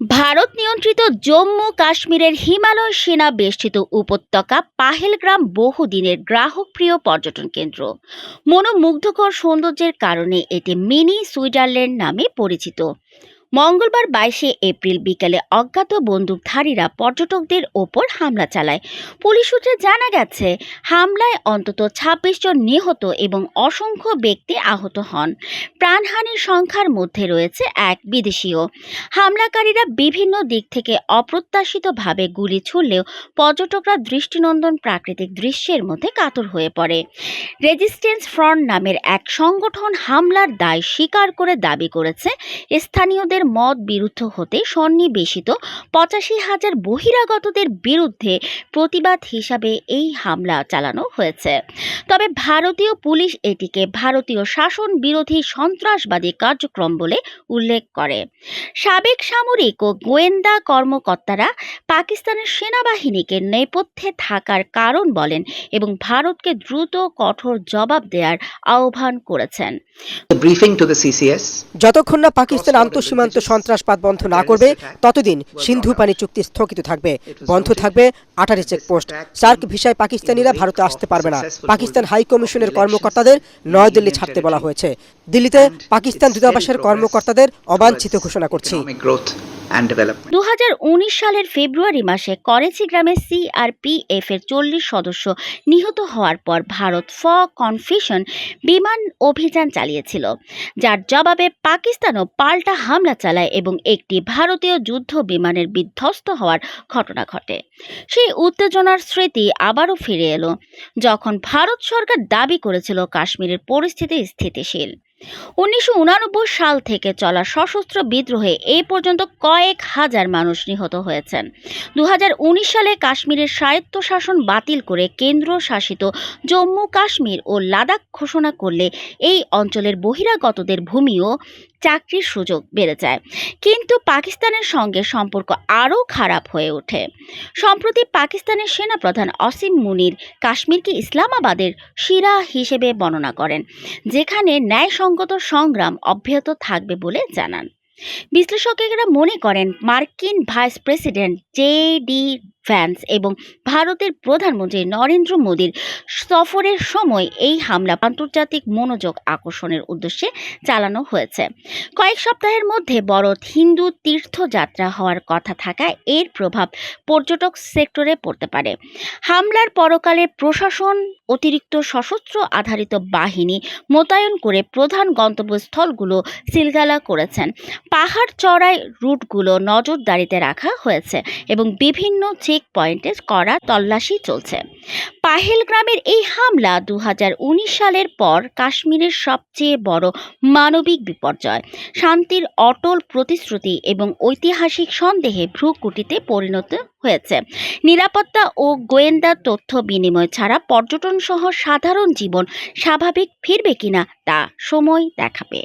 ভারত নিয়ন্ত্রিত জম্মু কাশ্মীরের হিমালয় সেনা বেষ্টিত উপত্যকা পাহেলগ্রাম বহুদিনের গ্রাহকপ্রিয় পর্যটন কেন্দ্র। মনোমুগ্ধকর সৌন্দর্যের কারণে এটি মিনি সুইজারল্যান্ড নামে পরিচিত। মঙ্গলবার বাইশে এপ্রিল বিকেলে অজ্ঞাত বন্দুকধারীরা পর্যটকদের ওপর হামলা চালায়। পুলিশ সূত্রে জানা গেছে, হামলায় অন্তত ছাব্বিশ জন নিহত এবং অসংখ্য ব্যক্তি আহত হন। প্রাণহানির সংখ্যার মধ্যে রয়েছে এক বিদেশিও। হামলাকারীরা বিভিন্ন দিক থেকে অপ্রত্যাশিতভাবে গুলি ছুড়লেও পর্যটকরা দৃষ্টিনন্দন প্রাকৃতিক দৃশ্যের মধ্যে কাতর হয়ে পড়ে। রেজিস্ট্যান্স ফ্রন্ট নামের এক সংগঠন হামলার দায় স্বীকার করে দাবি করেছে। স্থানীয়দের মত বিরুদ্ধ হতে সন্নিবেশিত পঁচাশি হাজার বহিরাগতদের বিরুদ্ধে প্রতিবাদ হিসাবে এই হামলা চালানো হয়েছে। তবে ভারতীয় পুলিশ এটিকে ভারতীয় শাসন বিরোধী সন্ত্রাসবাদী কার্যক্রম বলে উল্লেখ করে। সাবেক সামরিক ও গোয়েন্দা কর্মকর্তারা পাকিস্তানের সেনাবাহিনীকে নেপথ্যে থাকার কারণ বলেন এবং ভারতকে দ্রুত কঠোর জবাব দেওয়ার আহ্বান করেছেন। যতক্ষণ না পাকিস্তান আন্তঃসীমান্ত সন্ত্রাসবাদ বন্ধ না করবে ততদিন সিন্ধু পানি চুক্তি স্থগিত থাকবে। বন্ধ থাকবে আটারি চেকপোস্ট। সার্ক ভিসায় পাকিস্তানিরা ভারতে আসতে পারবে না। পাকিস্তান হাই কমিশনের কর্মকর্তাদের নয়াদিল্লি ছাড়তে বলা হয়েছে। দিল্লিতে পাকিস্তান দূতাবাসের কর্মকর্তাদের অবাঞ্ছিত ঘোষণা করছি। And development. দু সালের ফেব্রুয়ারি মাসে করেচি গ্রামে সিআরপিএফ এর চল্লিশ সদস্য নিহত হওয়ার পর ভারত ফ কনফিউশন বিমান অভিযান চালিয়েছিল, যার জবাবে পাকিস্তানও পাল্টা হামলা চালায় এবং একটি ভারতীয় যুদ্ধ বিমানের বিধ্বস্ত হওয়ার ঘটনা ঘটে সেই উত্তেজনার স্মৃতি আবারও ফিরে এলো, যখন ভারত সরকার দাবি করেছিল কাশ্মীরের পরিস্থিতি স্থিতিশীল উনিশশো সাল থেকে চলা সশস্ত্র বিদ্রোহে এ পর্যন্ত কয়েক হাজার মানুষ নিহত হয়েছেন। দু হাজার উনিশ সালে কাশ্মীরের স্বায়ত্তশাসন বাতিল করে কেন্দ্র শাসিত জম্মু কাশ্মীর ও লাদাখ ঘোষণা করলে এই অঞ্চলের বহিরাগতদের ভূমিও চাকরির সুযোগ বেড়ে যায়। কিন্তু পাকিস্তানের সঙ্গে সম্পর্ক আরও খারাপ হয়ে ওঠে। সম্প্রতি পাকিস্তানের সেনাপ্রধান অসীম মুনির কাশ্মীরকে ইসলামাবাদের শিরা হিসেবে বর্ণনা করেন, যেখানে ন্যায়সঙ্গত সংগ্রাম অব্যাহত থাকবে বলে জানান। বিশ্লেষকেরা মনে করেন, মার্কিন vice president J D Vance এবং ভারতের প্রধানমন্ত্রী নরেন্দ্র মোদীর সফরের সময় এই হামলা আন্তর্জাতিক মনোযোগ আকর্ষণের উদ্দেশ্যে চালানো হয়েছে। কয়েক সপ্তাহের মধ্যে বড় হিন্দু তীর্থযাত্রা হওয়ার কথা থাকায় এর প্রভাব পর্যটক সেক্টরে পড়তে পারে। হামলার পরকালে প্রশাসন অতিরিক্ত সশস্ত্র আধারিত বাহিনী মোতায়েন করে প্রধান গন্তব্যস্থলগুলো সিলগালা করেছেন। পাহাড় চড়াই রুটগুলো নজরদারিতে রাখা হয়েছে এবং বিভিন্ন চেক পয়েন্টে করা তল্লাশি চলছে। পাহেলগ্রামের এই হামলা দু সালের পর কাশ্মীরের সবচেয়ে বড় মানবিক বিপর্যয়। শান্তির অটল প্রতিশ্রুতি এবং ঐতিহাসিক সন্দেহে ভ্রুকুটিতে পরিণত হয়েছে। নিরাপত্তা ও গোয়েন্দা তথ্য বিনিময় ছাড়া পর্যটন সহ সাধারণ জীবন স্বাভাবিক ফিরবে কিনা তা সময় দেখাবে।